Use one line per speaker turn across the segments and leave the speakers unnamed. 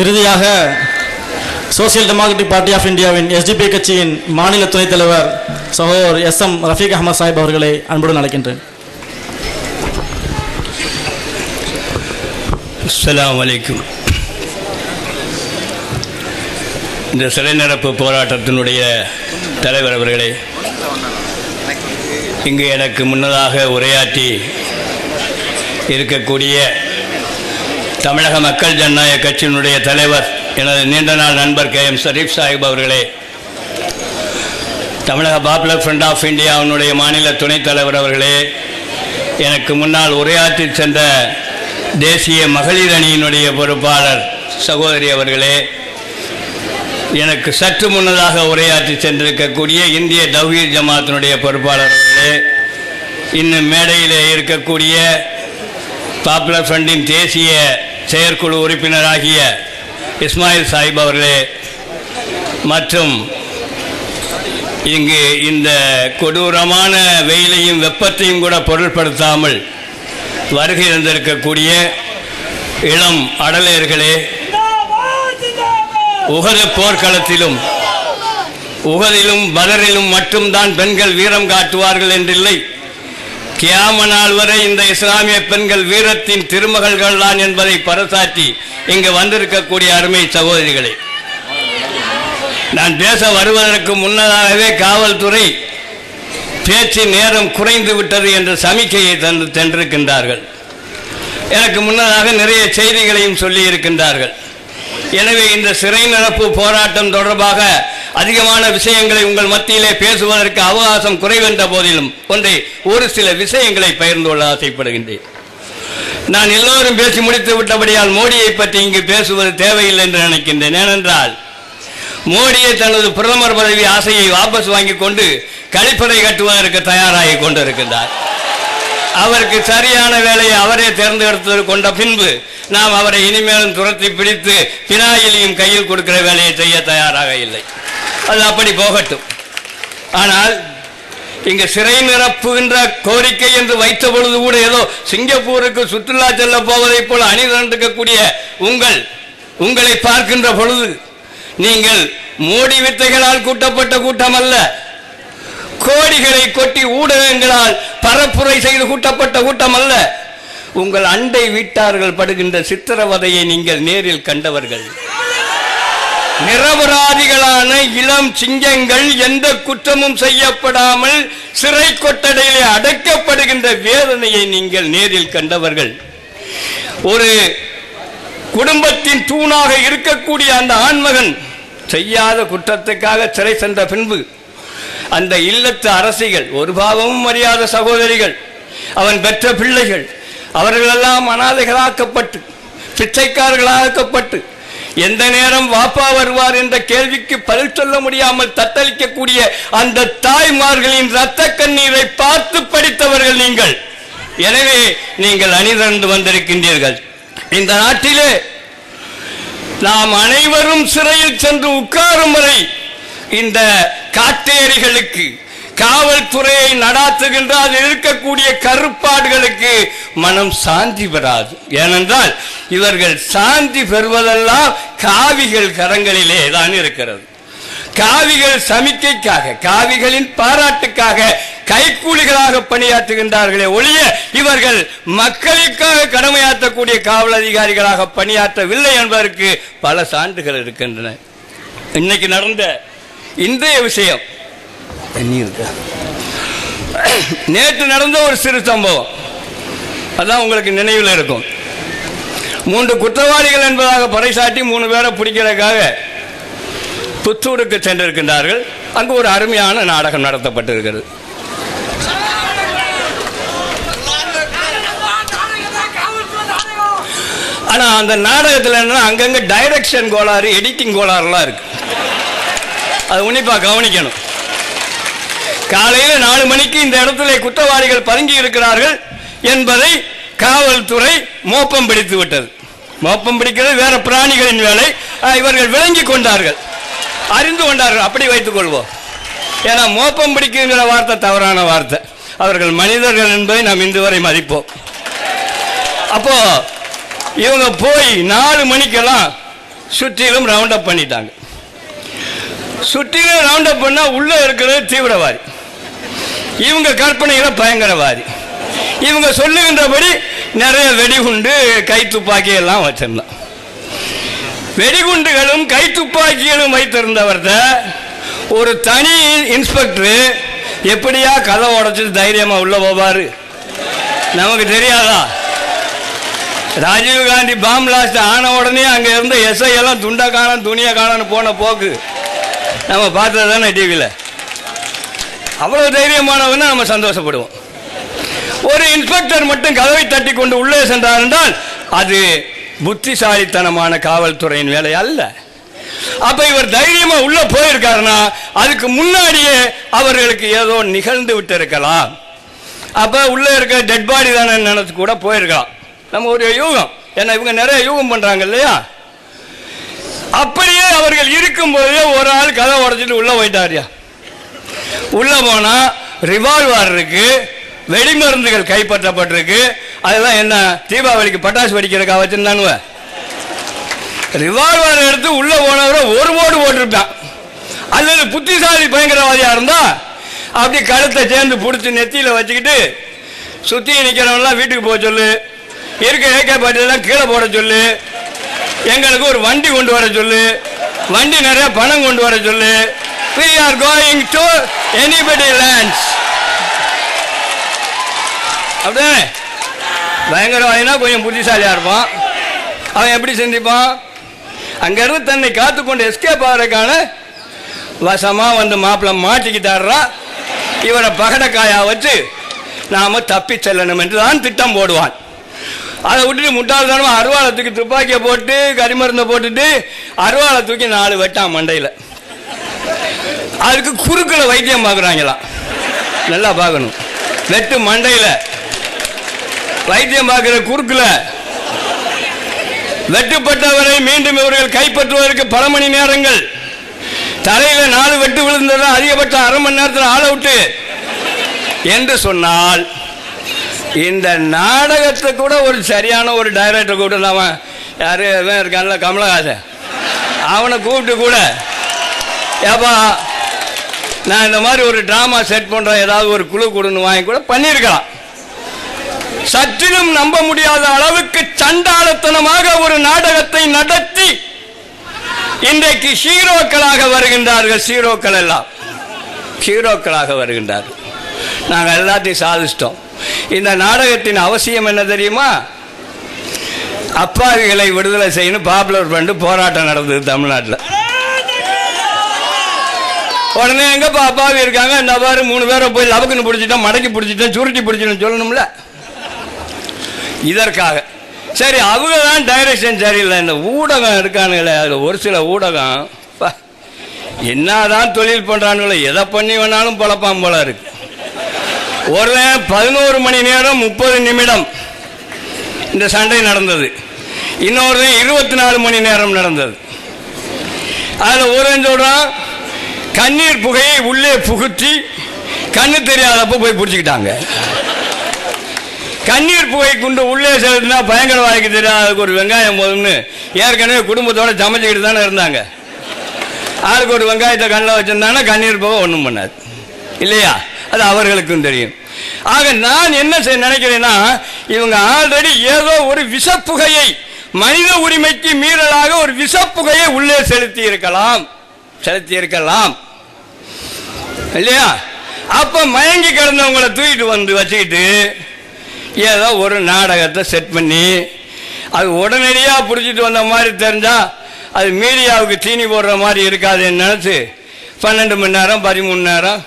இறுதியாக social democratic party of இந்தியாவின் SDP கட்சியின் மாநில துணைத் தலைவர் சகோதரர் எஸ் எம் ரஃபீக் அகமது சாஹிப் அவர்களை அன்புடன் அழைக்கின்றேன்.
அஸ்ஸலாமு இந்த சிலை நிரப்பு போராட்டத்தினுடைய தலைவர் அவர்களே இங்கு எனக்கு முன்னதாக உரையாற்றி இருக்கக்கூடிய தமிழக மக்கள் ஜனநாயக கட்சியினுடைய தலைவர் எனது நீண்ட நாள் நண்பர் கே எம் ஷரீப் சாஹிப் அவர்களே. தமிழக பாப்புலர் ஃப்ரண்ட் ஆஃப் இந்தியாவினுடைய மாநில துணைத் தலைவர் அவர்களே எனக்கு முன்னால் உரையாற்றி சென்ற தேசிய மகளிர் அணியினுடைய பொறுப்பாளர் சகோதரி அவர்களே எனக்கு சற்று முன்னதாக உரையாற்றி சென்றிருக்கக்கூடிய இந்திய தௌஹீர் ஜமாத்தினுடைய பொறுப்பாளர் அவர்களே இன்னும் மேடையிலே இருக்கக்கூடிய பாப்புலர் ஃப்ரண்டின் தேசிய செயற்குழு உறுப்பினராகிய இஸ்மாயில் சாஹிப் அவர்களே மற்றும் இங்கு இந்த கொடூரமான வெயிலையும் வெப்பத்தையும் கூட பொருட்படுத்தாமல் வருகை இருந்திருக்கக்கூடிய இளம் அடலேர்களே உகத போர்க்களத்திலும் உகதிலும் பதரிலும் மட்டும்தான் பெண்கள் வீரம் காட்டுவார்கள் என்றில்லை. கியாம நாள் வரை இந்த இஸ்லாமிய பெண்கள் வீரத்தின் திருமகள்கள் தான் என்பதை பறைசாற்றி இங்கு வந்திருக்கக்கூடிய அருமை சகோதரிகளே. நான் பேச வருவதற்கு முன்னதாகவே காவல்துறை பேச்சு நேரம் குறைந்து விட்டது என்ற சமிக்கையை தந்து சென்றிருக்கின்றார்கள் எனக்கு முன்னதாக நிறைய செய்திகளையும் சொல்லி இருக்கின்றார்கள் எனவே இந்த சிறை நிரப்பு போராட்டம் தொடர்பாக அதிகமான விஷயங்களை உங்கள் மத்தியிலே பேசுவதற்கு அவகாசம் குறைவென்ற போதிலும் ஒன்றை ஒரு சில விஷயங்களை பகிர்ந்து கொள்ள ஆசைப்படுகின்றேன். நான் எல்லோரும் பேசி முடித்து விட்டபடியால் மோடியை பற்றி இங்கு பேசுவது தேவையில்லை என்று நினைக்கின்றேன். ஏனென்றால் மோடியை தனது பிரதமர் பதவி ஆசையை வாபஸ் வாங்கி கொண்டு கழிப்பறை கட்டுவதற்கு தயாராகி கொண்டிருக்கின்றார். அவருக்கு சரியான வேலையை அவரே தேர்ந்தெடுத்து கொண்ட பின்பு நாம் அவரை இனிமேலும் துரத்தி பிடித்து பினாயிலையும் கையில் கொடுக்கிற வேலையை செய்ய தயாராக இல்லை. அது அப்படி போகட்டும். ஆனால் இங்கு சிறை நிரப்புகின்ற கோரிக்கை என்று வைத்த பொழுது கூட ஏதோ சிங்கப்பூருக்கு சுற்றுலா செல்ல போவதைப் போல அணிதிரண்டிருக்கக்கூடிய உங்கள் உங்களை பார்க்கின்ற பொழுது நீங்கள் மோடி வித்தைகளால் கூட்டப்பட்ட கூட்டம் அல்ல கோடிகளை கொட்டி ஊடகங்களால் பரப்புரை செய்து கூட்டப்பட்ட கூட்டம் அல்ல உங்கள் அண்டை வீட்டார்கள் படுகின்ற சித்திரவதையை நீங்கள் நேரில் கண்டவர்கள். நிரபராதிகளான இளம் சிங்கங்கள் எந்த குற்றமும் செய்யப்படாமல் சிறை கொட்டடையிலே அடைக்கப்படுகின்ற வேதனையை நீங்கள் நேரில் கண்டவர்கள். ஒரு குடும்பத்தின் தூணாக இருக்கக்கூடிய அந்த ஆண்மகன் செய்யாத குற்றத்துக்காக சிறை சென்ற பின்பு அந்த இல்லத்து அரசிகள் ஒரு பாவமும் அறியாத சகோதரிகள் அவன் பெற்ற பிள்ளைகள் அவர்களெல்லாம் அனாதைகளாக்கப்பட்டு பிச்சைக்காரர்களாக்கப்பட்டு எந்த நேரம் வாப்பா வருவார் என்ற கேள்விக்கு பதில் சொல்ல முடியாமல் தத்தளிக்கக்கூடிய அந்த தாய்மார்களின் இரத்த கண்ணீரை பார்த்து படித்தவர்கள் நீங்கள். எனவே நீங்கள் அணிதிரண்டு வந்திருக்கின்றீர்கள். இந்த நாட்டிலே நாம் அனைவரும் சிறையில் சென்று உட்காரும் வரை இந்த காட்டேரிகளுக்கு காவல்துறையை நடாத்துகின்ற அதில் இருக்கக்கூடிய கருப்பாடுகளுக்கு மனம் சாந்தி பெறாது. ஏனென்றால் இவர்கள் சாந்தி பெறுவதெல்லாம் காவிகள் கரங்களிலே தான் இருக்கிறது. காவிகள் சமிக்கைக்காக காவிகளின் பாராட்டுக்காக கைக்கூலிகளாக பணியாற்றுகின்றார்களே ஒழிய இவர்கள் மக்களுக்காக கடமையாற்றக்கூடிய காவல் அதிகாரிகளாக பணியாற்றவில்லை என்பதற்கு பல சான்றுகள் இருக்கின்றன. இன்னைக்கு நடந்த இன்றைய விஷயம் தண்ணி இருக்கா நேற்று நடந்த ஒரு சிறு சம்பவம். அதான் உங்களுக்கு நினைவில் இருக்கும். மூன்று குற்றவாளிகள் என்பதாக பறைசாட்டி மூணு பேரை பிடிக்கிறதுக்காக புத்தூருக்கு சென்றிருக்கின்றார்கள். அங்கு ஒரு அருமையான நாடகம் நடத்தப்பட்டிருக்கிறது. ஆனால் அந்த நாடகத்தில் என்ன அங்கங்கே டைரக்ஷன் கோளாறு எடிட்டிங் கோளாறுலாம் இருக்கு. அது உன்னிப்பாக கவனிக்கணும். காலையில நாலு மணிக்கு இந்த இடத்துல குற்றவாளிகள் பதுங்கி இருக்கிறார்கள் என்பதை காவல்துறை மோப்பம் பிடித்து விட்டது. மோப்பம் பிடிக்கிறது வேற பிராணிகளின் வேலை. இவர்கள் விளங்கி கொண்டார்கள். அறிந்து கொண்டார்கள். அப்படி வைத்துக் கொள்வோம். ஏன்னா மோப்பம் பிடிக்குங்கிற வார்த்தை தவறான வார்த்தை. அவர்கள் மனிதர்கள் என்பதை நாம் இன்று வரை மதிப்போம். அப்போ இவங்க போய் நாலு மணிக்கெல்லாம் சுற்றிலும் ரவுண்ட் அப் பண்ணிட்டாங்க. சுற்றிலும் ரவுண்ட் அப் பண்ணால் உள்ளே இருக்கிறது தீவிரவாதி. இவங்க கற்பனையில் பயங்கரவாதி. இவங்க சொல்லுகின்றபடி நிறைய வெடிகுண்டு கை துப்பாக்கி எல்லாம் வச்சிருந்தான். வெடிகுண்டுகளும் கை துப்பாக்கிகளும் வைத்திருந்தவர்கிட்ட ஒரு தனி இன்ஸ்பெக்டர் எப்படியா கதை உடச்சிட்டு தைரியமா உள்ள போவாரு? நமக்கு தெரியாதா? ராஜீவ் காந்தி பாம் பிளாஸ்ட் ஆன உடனே அங்கே இருந்த எஸ்ஐ எல்லாம் துண்டை காணும் துணியை காணன்னு போன போக்கு. நம்ம பார்த்தது தானே டிவியில் அவ்வளவு தைரியமானவன்னு நம்ம சந்தோஷப்படுவோம். ஒரு இன்ஸ்பெக்டர் மட்டும் கதவை தட்டி கொண்டு உள்ளே சென்றார் என்றால் அது புத்திசாலித்தனமான காவல்துறையின் வேலை அல்ல. அப்ப இவர் தைரியமா உள்ள போயிருக்காருன்னா அதுக்கு முன்னாடியே அவர்களுக்கு ஏதோ நிகழ்ந்து விட்டு இருக்கலாம் அப்ப உள்ள இருக்க டெட் பாடி தானே நினைச்சு கூட போயிருக்கலாம். நம்ம ஒரு யூகம். ஏன்னா இவங்க நிறைய யூகம் பண்றாங்க இல்லையா? அப்படியே அவர்கள் இருக்கும்போதே ஒரு ஆள் கதை உடைச்சிட்டு உள்ள போயிட்டாரியா? உள்ள போனா ரிவால்வர் இருக்கு வெடிமருந்துகள் கைப்பற்றப்பட்டிருக்கு. அதெல்லாம் என்ன தீபாவளிக்கு பட்டாசு வெடிக்கிறதுக்காக வச்சிருந்தானுவ. ரிவால்வர் எடுத்து உள்ள போனவரை ஒரு ஓடு போட்டிருப்பான். அல்லது புத்திசாலி பயங்கரவாதியா இருந்தா அப்படி கழுத்தை சேர்ந்து பிடிச்சி நெத்தியில வச்சுக்கிட்டு சுத்தி நிக்கிறவன்லாம் வீட்டுக்கு போக சொல்லு. இருக்க ஏகே பாட்டிலாம் கீழே போட சொல்லு. எங்களுக்கு ஒரு வண்டி கொண்டு வர சொல்லு. வண்டி நிறைய பணம் கொண்டு வர சொல்லு. We are going to anybody lands. அப்படியே. பயங்கரவாதினா கொஞ்சம் புத்திசாலியாக இருப்பான். அவன் எப்படி சிந்திப்பான்? அங்கேருந்து தன்னை காத்துக்கொண்டு எஸ்கேப் ஆகிறதுக்கான வசமாக வந்து மாப்பிள்ளை மாட்டிக்கிட்டாடுறா இவரை பகடக்காயா வச்சு நாம் தப்பி செல்லணும் என்று தான் திட்டம் போடுவான். அதை விட்டுட்டு அருவாளை தூக்கி துப்பாக்கியை போட்டு கரிமருந்தை போட்டுட்டு அருவாளை தூக்கி நாலு வெட்டான் மண்டையில். அதுக்கு குறுக்கில் வைத்தியம் பார்க்குறாங்களாம் நல்லா பார்க்கணும். வெட்டு மண்டையில். வைத்தியம் பார்க்குற குறுக்கில். வெட்டுப்பட்டவரை மீண்டும் இவர்கள் கைப்பற்றுவதற்கு பல மணி நேரங்கள். தலையில் நாலு வெட்டு விழுந்தது அதிகபட்சம் அரை மணி நேரத்தில் ஆள் அவுட்டு என்று சொன்னால் இந்த நாடகத்தை கூட ஒரு சரியான ஒரு டைரக்டர் கூட அவன் யார் இவன் இருக்கான்ல கமலஹாசன். அவனை கூப்பிட்டு கூட ஏப்பா நான் இந்த மாதிரி ஒரு ட்ராமா செட் பண்ணுற ஏதாவது ஒரு குழு கொடுன்னு வாங்கி கூட பண்ணியிருக்கலாம். சற்றிலும் நம்ப முடியாத அளவுக்கு சண்டாளத்தனமாக ஒரு நாடகத்தை நடத்தி இன்றைக்கு ஹீரோக்களாக வருகின்றார்கள் ஹீரோக்கள் எல்லாம். ஹீரோக்களாக வருகின்றார்கள். நாங்கள் எல்லாத்தையும் சாதிச்சிட்டோம். இந்த நாடகத்தின் அவசியம் என்ன தெரியுமா? அப்பாவிகளை விடுதலை செய்யணும் பாப்புலர் பண்ணி போராட்டம் நடந்தது தமிழ்நாட்டில். உடனே எங்க அப்பாவி இருக்காங்க இந்த மாதிரி மூணு பேரை போய் லபக்குன்னு பிடிச்சிட்டோம் மடக்கி பிடிச்சிட்டோம் சுருட்டி பிடிச்சிட்டோம் சொல்லணும்ல. இதற்காக. சரி அவங்க தான் டைரக்ஷன் சரியில்லை. இந்த ஊடகம் இருக்கானுங்களே அதில் ஒரு சில ஊடகம் பா, என்னதான் தொழில் பண்றானுங்களோ எதை பண்ணி வேணாலும் பொழப்பான் போல இருக்கு. ஒரு பதினோரு மணி நேரம் முப்பது நிமிடம் இந்த சண்டை நடந்தது. இன்னொரு இருபத்தி நாலு மணி நேரம் நடந்தது. அதில் ஒரு சொல்றான் கண்ணீர் புகையை உள்ளே புகுத்தி கண்ணு தெரியாதப்போ போய் பிடிச்சிக்கிட்டாங்க. கண்ணீர் புகை கொண்டு உள்ளே செலுத்தினா பயங்கரவாதிக்கு தெரியாத. ஒரு வெங்காயம் போதும்னு ஏற்கனவே குடும்பத்தோடு சமைச்சிக்கிட்டு தானே இருந்தாங்க. ஆளுக்கு ஒரு வெங்காயத்தை கண்ணில் வச்சிருந்தாங்கன்னா கண்ணீர் புகை ஒன்றும் பண்ணாது. இல்லையா? அது அவர்களுக்கும் தெரியும். ஆக நான் என்ன செய்ய நினைக்கிறேன்னா இவங்க ஆல்ரெடி ஏதோ ஒரு விஷப்புகையை மனித உரிமைக்கு மீறலாக ஒரு விஷப்புகையை உள்ளே செலுத்தி இருக்கலாம். செலுத்தி இருக்கலாம். இல்லையா? அப்ப மயங்கி கிடந்தவங்களை தூக்கிட்டு வந்து வச்சுக்கிட்டு ஏதோ ஒரு நாடகத்தை செட் பண்ணி அது உடனடியாக பிடிச்சிட்டு வந்த மாதிரி தெரிஞ்சா அது மீடியாவுக்கு தீனி போடுற மாதிரி இருக்காதுன்னு நினச்சி பன்னெண்டு மணி நேரம் பதிமூணு நேரம்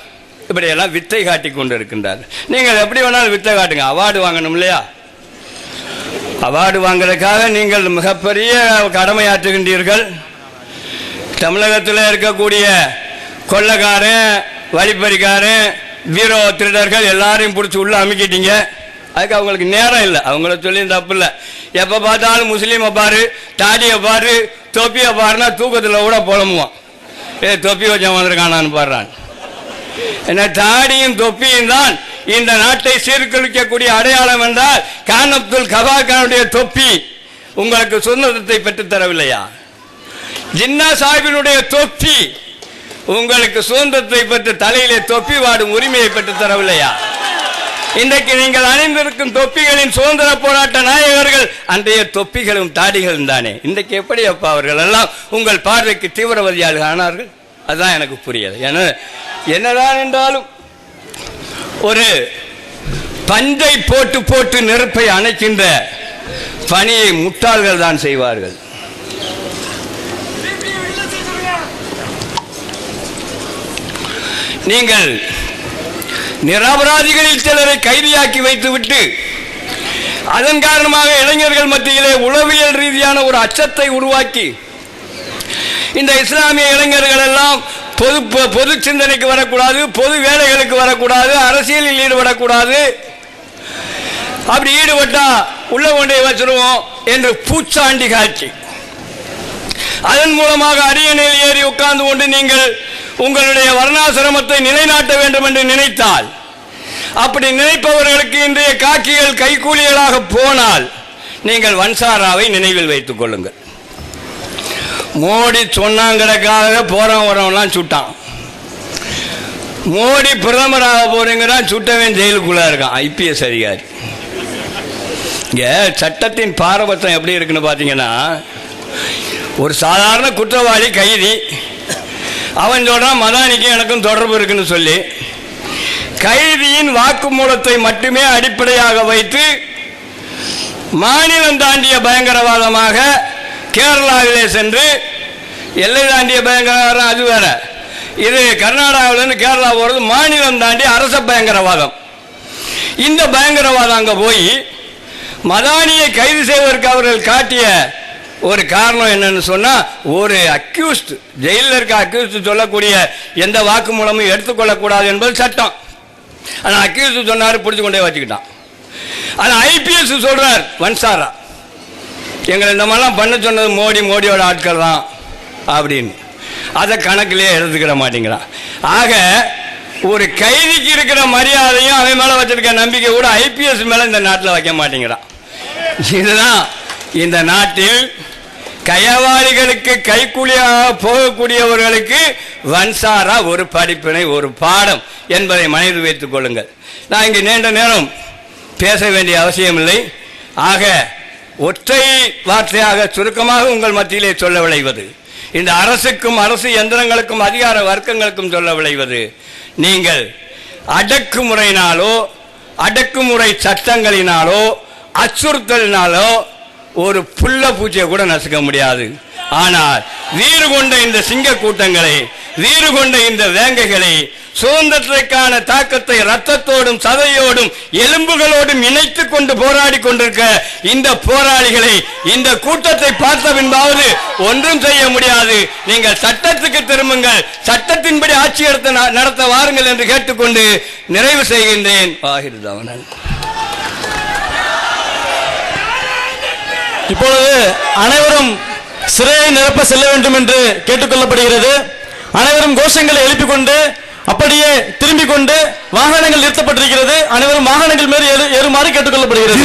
இப்படியெல்லாம் வித்தை காட்டி கொண்டு இருக்கின்றார். நீங்கள் எப்படி வேணாலும் வித்தை காட்டுங்க. அவார்டு வாங்கணும் இல்லையா? அவார்டு வாங்குறதுக்காக நீங்கள் மிகப்பெரிய கடமையாற்றுகின்றீர்கள். தமிழகத்தில் இருக்கக்கூடிய கொள்ளக்காரன் வழிப்பறிக்காரன் வீரோ திருடர்கள் எல்லாரையும் பிடிச்சி உள்ள அமுக்கிட்டீங்க. அதுக்கு அவங்களுக்கு நேரம் இல்லை. அவங்கள சொல்லி தப்பு இல்லை எப்போ பார்த்தாலும் முஸ்லீமை பாரு தாடியை பாரு தொப்பியை பாருன்னா தூக்கத்தில் கூட புலம்புவான். ஏ தொப்பி வச்சவன் வந்திருக்கானான்னு பாடுறான். என்ன தாடியும் தொப்பியும் தான் இந்த நாட்டை சீர்குலைக்கக்கூடிய அடையாளம் என்றால் கான் அப்துல் கபாக்கானுடைய தொப்பி உங்களுக்கு சுதந்திரத்தை பெற்றுத்தரவில்லையா ஜின்னா சாஹிபினுடைய தொப்பி உங்களுக்கு சுதந்திரத்தை பெற்று தலையிலே தொப்பி வாடும் உரிமையை பெற்று தரவில்லையா? இன்றைக்கு நீங்கள் அணிந்திருக்கும் தொப்பிகளின் சுதந்திர போராட்ட நாயகர்கள் அன்றைய தொப்பிகளும் தாடிகளும் தானே. இன்றைக்கு எப்படி அப்பா அவர்கள் எல்லாம் உங்கள் பார்வைக்கு தீவிரவாதியாக ஆனார்கள்? அதுதான் எனக்கு புரியல ஏன்னா என்னதான் என்றாலும் ஒரு பஞ்சை போட்டு போட்டு நெருப்பை அணைக்கின்ற பணியை முட்டாள்கள் தான் செய்வார்கள். நீங்கள் நிரபராதிகளில் சிலரை கைதியாக்கி வைத்துவிட்டு அதன் காரணமாக இளைஞர்கள் மத்தியிலே உளவியல் ரீதியான ஒரு அச்சத்தை உருவாக்கி இந்த இஸ்லாமிய இளைஞர்கள் எல்லாம் பொது பொ- பொது சிந்தனைக்கு வரக்கூடாது பொது வேலைகளுக்கு வரக்கூடாது அரசியலில் ஈடுபடக்கூடாது. அப்படி ஈடுபட்டா உள்ள கொண்டே வச்சிருவோம் என்று பூச்சாண்டி காட்சி. அதன் மூலமாக அரியணையில் ஏறி உட்கார்ந்து கொண்டு நீங்கள் உங்களுடைய வர்ணாசிரமத்தை நிலைநாட்ட வேண்டும் என்று நினைத்தால் அப்படி நினைப்பவர்களுக்கு இன்றைய காக்கிகள் கைகூலிகளாக போனால் நீங்கள் வன்சாராவை நினைவில் வைத்துக் கொள்ளுங்கள். மோடி சொன்னாங்கிறக்காக போறவன் வரவன்லாம் சுட்டான். மோடி பிரதமராக போறீங்கன்னா சுட்டவன் ஜெயிலுக்குள்ள இருக்கான் ஐபிஎஸ் அதிகாரி. இங்க சட்டத்தின் பாரபட்சம் எப்படி இருக்குன்னு பார்த்தீங்கன்னா ஒரு சாதாரண குற்றவாளி கைதி. அவன் சொல்கிறான் மதானிக்கும் எனக்கும் தொடர்பு இருக்குன்னு சொல்லி. கைதியின் வாக்குமூலத்தை மட்டுமே அடிப்படையாக வைத்து மாநிலம் தாண்டிய பயங்கரவாதமாக கேரளாவிலே சென்று எல்லை தாண்டிய பயங்கரவாதம் அது வேற. இது கர்நாடகாவிலேருந்து கேரளா போகிறது மாநிலம் தாண்டி அரச பயங்கரவாதம். இந்த பயங்கரவாதம் அங்கே போய் மதானியை கைது செய்வதற்கு அவர்கள் காட்டிய ஒரு காரணம் என்னன்னு சொன்னா ஒரு அக்யூஸ்ட் ஜெயிலில் இருக்க அக்யூஸ்ட் சொல்லக்கூடிய எந்த வாக்குமூலமும் எடுத்துக்கொள்ளக்கூடாது என்பது சட்டம். ஆனால் அக்யூஸ்ட் சொன்னார் பிடிச்சு கொண்டே வச்சுக்கிட்டான். ஆனால் ஐபிஎஸ் சொல்றார் வன்சாரா எங்களை இந்த மாதிரிலாம் பண்ண சொன்னது மோடி மோடியோட ஆட்கள் தான் அப்படின்னு. அதை கணக்கிலே எடுத்துக்கிற மாட்டேங்கிறான். ஆக ஒரு கைதிக்கு இருக்கிற மரியாதையும் அவன் மேலே வச்சிருக்க நம்பிக்கை கூட ஐபிஎஸ் மேலே இந்த நாட்டில் வைக்க மாட்டேங்கிறான். இதுதான் இந்த நாட்டில் கயவாளிகளுக்கு கைக்கூலியாக போகக்கூடியவர்களுக்கு வன்சாரா ஒரு படிப்பினை ஒரு பாடம் என்பதை மனைவி வைத்துக் கொள்ளுங்கள். நான் இங்கே நீண்ட நேரம் பேச வேண்டிய அவசியமில்லை. ஆக ஒற்றை வார்த்தையாக சுருக்கமாக உங்கள் மத்தியிலே சொல்ல விளைவது இந்த அரசுக்கும் அரசு எந்திரங்களுக்கும் அதிகார வர்க்கங்களுக்கும் சொல்ல விளைவது நீங்கள் அடக்குமுறையினாலோ அடக்குமுறை சட்டங்களினாலோ அச்சுறுத்தலினாலோ ஒரு புல்ல பூச்சியை கூட நசுக்க முடியாது. ஆனால் வீறு கொண்ட இந்த சிங்க கூட்டங்களை வீறு கொண்ட இந்த வேங்கைகளை சுதந்திரத்திற்கான தாக்கத்தை ரத்தத்தோடும் சதையோடும் எலும்புகளோடும் இணைத்து கொண்டு போராடி கொண்டிருக்க இந்த போராளிகளை இந்த கூட்டத்தை பார்த்த பின்பாவது ஒன்றும் செய்ய முடியாது. நீங்கள் சட்டத்துக்கு திரும்புங்கள். சட்டத்தின்படி ஆட்சி நடத்த நடத்த வாருங்கள் என்று கேட்டுக்கொண்டு நிறைவு செய்கின்றேன். வாகிருதாவனன்
இப்பொழுது அனைவரும் சிறையை நிரப்ப செல்ல வேண்டும் என்று கேட்டுக்கொள்ளப்படுகிறது. அனைவரும் கோஷங்களை எழுப்பிக் கொண்டு அப்படியே திரும்பிக் கொண்டு வாகனங்கள் நிறுத்தப்பட்டிருக்கிறது. அனைவரும் வாகனங்கள் மேல் ஏறுமாறு கேட்டுக்கொள்ளப்படுகிறது.